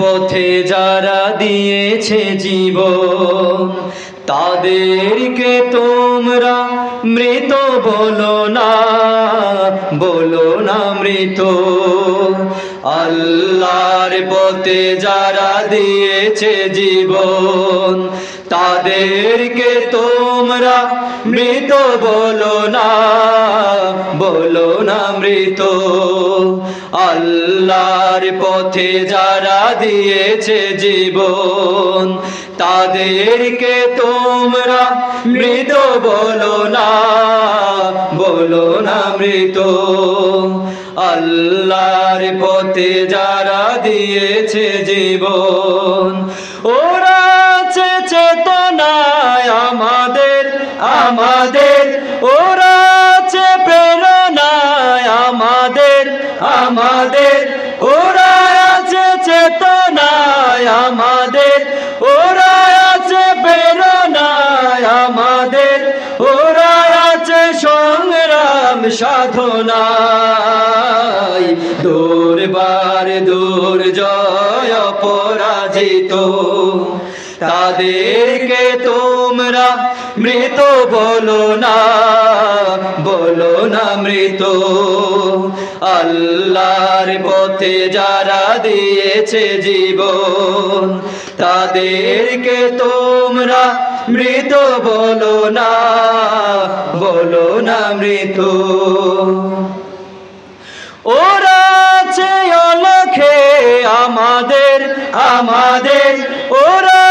পথে যারা দিয়েছে জীবন, তাদেরকে তোমরা মৃত বলো না বলো না মৃত। আল্লাহর পথে যারা দিয়েছে জীবন, তাদেরকে তোমরা মৃত বলো না বলো না মৃত। আল্লাহর পথে যারা দিয়েছে জীবন, তাদেরকে তোমরা মৃত বলো না বলো না মৃত। আল্লাহর পথে যারা দিয়েছে জীবন, ওরা চেতনায় আমাদের আমাদের ওরা ওরা আছে চেতনায় আমাদের, ওরা আছে প্রেরণায় আমাদের, ওরা আছে সংগ্রাম সাধনায়। দূরবার দূর জয় পরাজিত, তাদেরকে তোমরা মৃত বলো না বলো না মৃত। আল্লাহর পথে যারা দিয়েছে জীবন, তাদেরকে তোমরা মৃত বলো না বলো না মৃত। ওরা অলখে আমাদের আমাদের। ওরা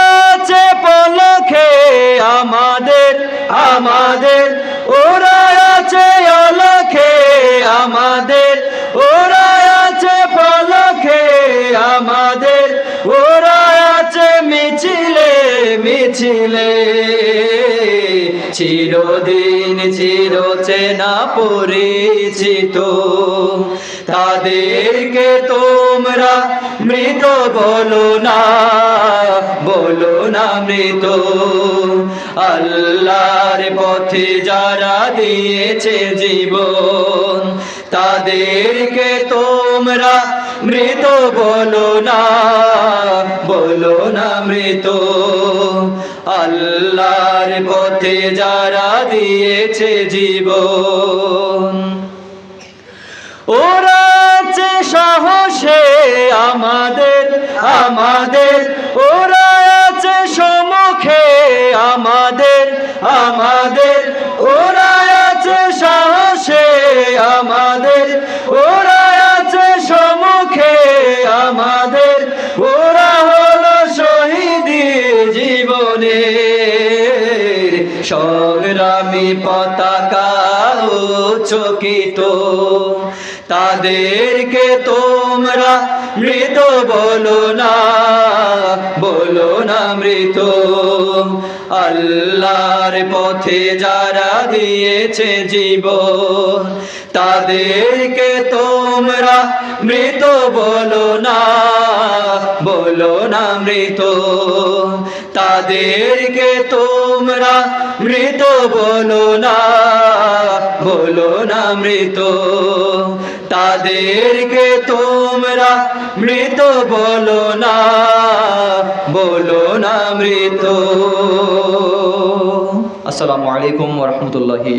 পলখে আমাদের আমাদের। মিছিলে চিরদিন চির চেনা পরিচিত। তাদেরকে তোমরা মৃত বলো না বলো না মৃত। আল্লাহর পথে যারা দিয়েছে জীবন, তাদেরকে তোমরা মৃত বলো না বলো না মৃত। আল্লাহর পথে যারা দিয়েছে জীবন, ওরা সাহসে আমাদের আমাদের, ওরা আছে সমুখে আমাদের আমাদের, ওরা আছে সাহসে আমাদের সংগ্রামী পতাকা চকিত তাদেরকে তোমরা মৃত বলো না বলো না মৃত। আল্লাহর পথে যারা দিয়েছে জীবন, তাদেরকে তোমরা মৃত বলো না। বলো না মৃত। তাদেরকে তোমরা মৃত বলো না। বলো না মৃত। তাদেরকে তোমরা মৃত বলো না। বলো না মৃত। আসসালামু আলাইকুম ওরহমতুল্লাহি